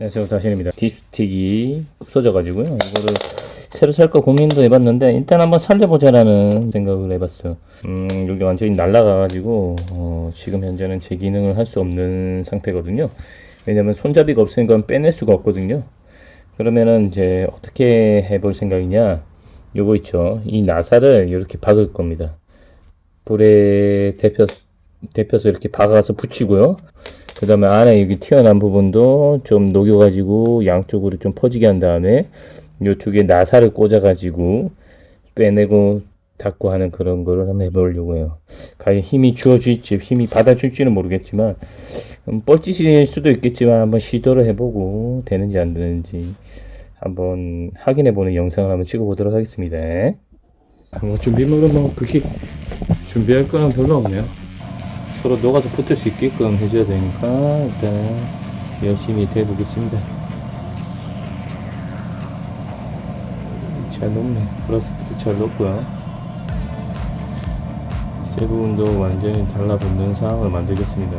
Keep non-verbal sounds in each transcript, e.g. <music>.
안녕하세요 다신입니다. 딥스틱이 없어져 가지고요. 이거를 새로 살까 고민도 해봤는데 일단 한번 살려보자라는 생각을 해봤어요. 음 여기 완전히 날라가 가지고 어, 지금 현재는 제 기능을 할 수 없는 상태거든요. 왜냐면 손잡이가 없으니까 빼낼 수가 없거든요. 그러면은 이제 어떻게 해볼 생각이냐? 요거 있죠. 이 나사를 이렇게 박을 겁니다. 불에 데펴, 데펴서 이렇게 박아서 붙이고요 그 다음에 안에 여기 튀어나온 부분도 좀 녹여가지고 양쪽으로 좀 퍼지게 한 다음에 이쪽에 나사를 꽂아가지고 빼내고 닫고 하는 그런 거를 한번 해보려고 해요. 과연 힘이 주어질지, 힘이 받아줄지는 모르겠지만, 음, 뻘짓일 수도 있겠지만 한번 시도를 해보고 되는지 안 되는지 한번 확인해보는 영상을 한번 찍어보도록 하겠습니다. 뭐 준비물은 뭐 그렇게 준비할 거는 별로 없네요. 서로 녹아서 붙을 수 있게끔 해줘야 되니까 일단 열심히 대보겠습니다. 잘 녹네. 플러스부터 잘 녹고요. 세 부분도 완전히 달라붙는 상황을 만들겠습니다.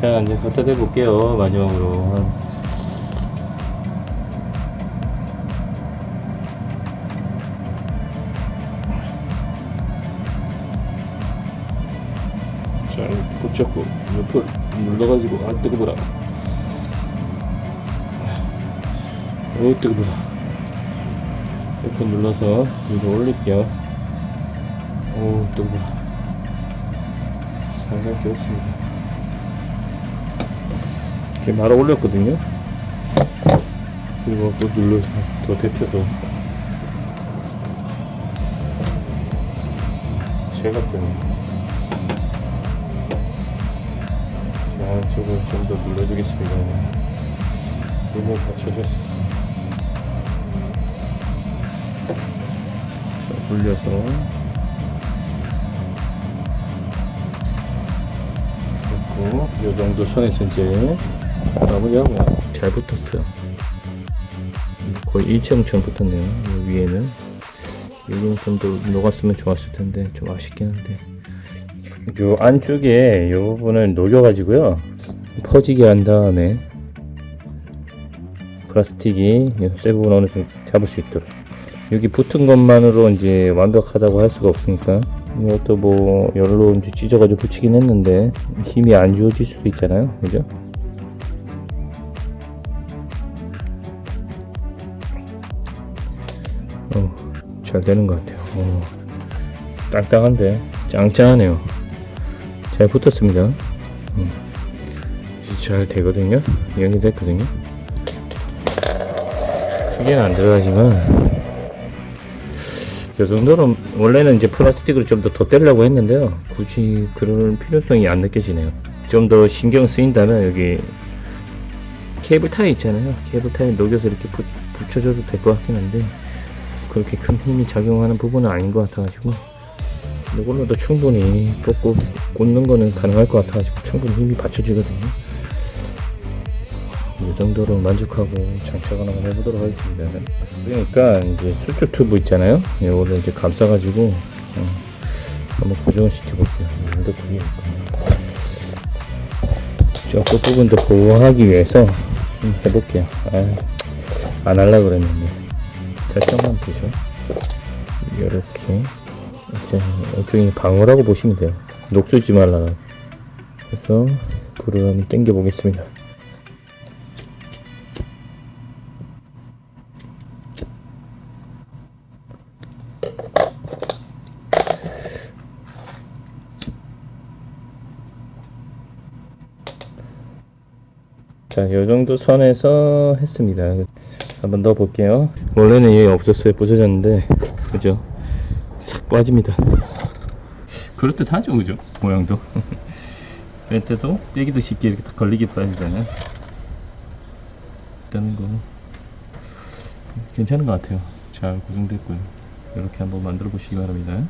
자 이제 갖다 대볼게요. 마지막으로 붙잡고 옆을 눌러가지고 아 뜨거워라. 오 뜨거워라. 옆에 눌러서 위로 올릴게요. 오 뜨거워라. 살살 되었습니다. 이렇게 말아 올렸거든요. 그리고 또 눌러서 더 데펴서 제가 뜨네. 안쪽을 좀 더 눌러주겠습니다. 힘을 받쳐줬어. 자, 돌려서. 그리고 이 정도 선에서 이제 마무리하고 잘 붙었어요. 거의 일체형처럼 붙었네요. 이 위에는. 여기는 좀더 녹았으면 좋았을 텐데 좀 아쉽긴 한데. 요 안쪽에 요 부분을 녹여가지고요 퍼지게 한 다음에 플라스틱이 쇠 부분 어느 정도 잡을 수 있도록. 여기 붙은 것만으로 이제 완벽하다고 할 수가 없으니까. 이것도 뭐 열로 이제 찢어가지고 붙이긴 했는데 힘이 안 주어질 수도 있잖아요. 그죠? 어, 잘 되는 것 같아요. 어, 땅땅한데 짱짱하네요. 잘 붙었습니다. 음. 잘 되거든요. 연이 됐거든요. 크게는 안 들어가지만 이 정도는 원래는 이제 플라스틱으로 좀 더 덧대려고 했는데요. 굳이 그럴 필요성이 안 느껴지네요. 좀 더 신경 쓰인다면 여기 케이블 타이 있잖아요. 케이블 타이 녹여서 이렇게 붙, 붙여줘도 될 것 같긴 한데 그렇게 큰 힘이 작용하는 부분은 아닌 것 같아가지고 이걸로도 충분히 꽂고 꽂는 거는 가능할 것 같아가지고 충분히 힘이 받쳐지거든요. 이 정도로 만족하고 장착을 한번 해보도록 하겠습니다. 그러니까 이제 수축 튜브 있잖아요. 이거를 이제 감싸가지고 어, 한번 고정을 시켜볼게요. 크기니까. 저 끝부분도 보호하기 위해서 좀 해볼게요. 아, 안 하려고 그랬는데 살짝만 되죠. 이렇게 이제 일종의 방어라고 보시면 돼요. 녹슬지 말라. 그래서 불을 한번 당겨 보겠습니다. 자, 요 정도 선에서 했습니다. 한번 넣어 볼게요. 원래는 얘 없었어요. 부서졌는데, 그죠? 싹 빠집니다. 그럴듯하죠, 그죠? 모양도. <laughs> 뺄 때도 빼기도 쉽게 이렇게 딱 걸리게 빠지잖아요. 일단은 거 괜찮은 것 같아요. 잘 고정됐고요. 이렇게 한번 만들어 보시기 바랍니다.